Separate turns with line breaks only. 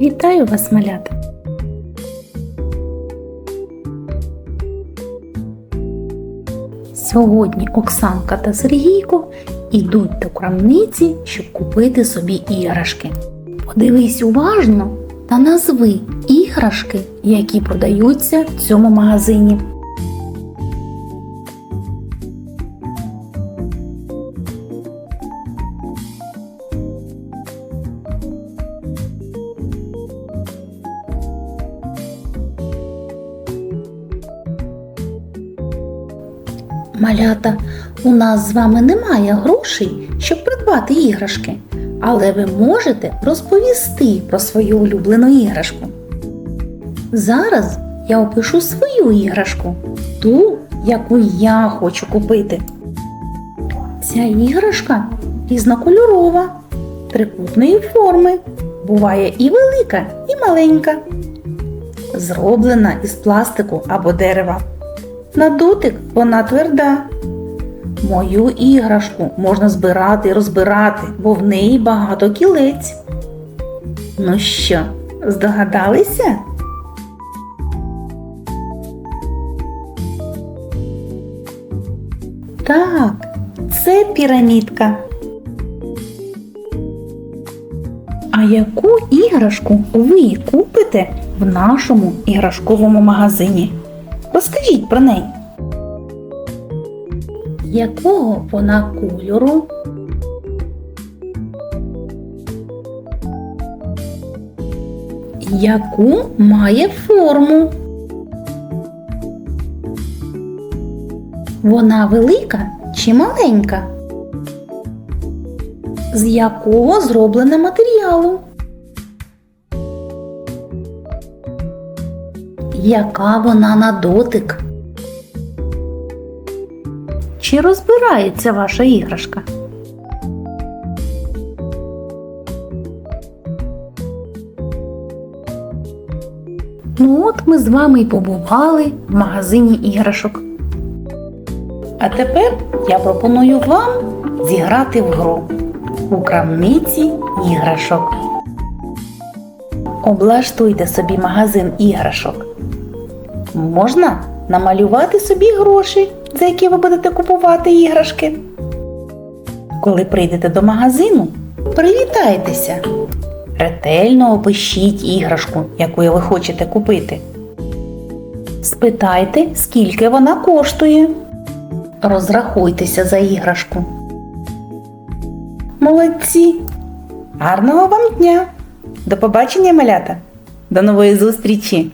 Вітаю вас, малята! Сьогодні Оксанка та Сергійко йдуть до крамниці, щоб купити собі іграшки. Подивись уважно та назви іграшки, які продаються в цьому магазині. Малята, у нас з вами немає грошей, щоб придбати іграшки, але ви можете розповісти про свою улюблену іграшку. Зараз я опишу свою іграшку, ту, яку я хочу купити. Ця іграшка різнокольорова, трикутної форми, буває і велика, і маленька, зроблена із пластику або дерева. На дотик вона тверда. Мою іграшку можна збирати і розбирати, бо в неї багато кілець. Ну що, здогадалися? Так, це пірамідка. А яку іграшку ви купите в нашому іграшковому магазині? Розкажіть про неї. Якого вона кольору? Яку має форму? Вона велика чи маленька? З якого зроблена матеріалу? Яка вона на дотик? Чи розбирається ваша іграшка? Ну от ми з вами й побували в магазині іграшок. А тепер я пропоную вам зіграти в гру у крамниці іграшок. Облаштуйте собі магазин іграшок. Можна намалювати собі гроші, за які ви будете купувати іграшки. Коли прийдете до магазину, привітайтеся. Ретельно опишіть іграшку, яку ви хочете купити. Спитайте, скільки вона коштує. Розрахуйтеся за іграшку. Молодці! Гарного вам дня! До побачення, малята! До нової зустрічі!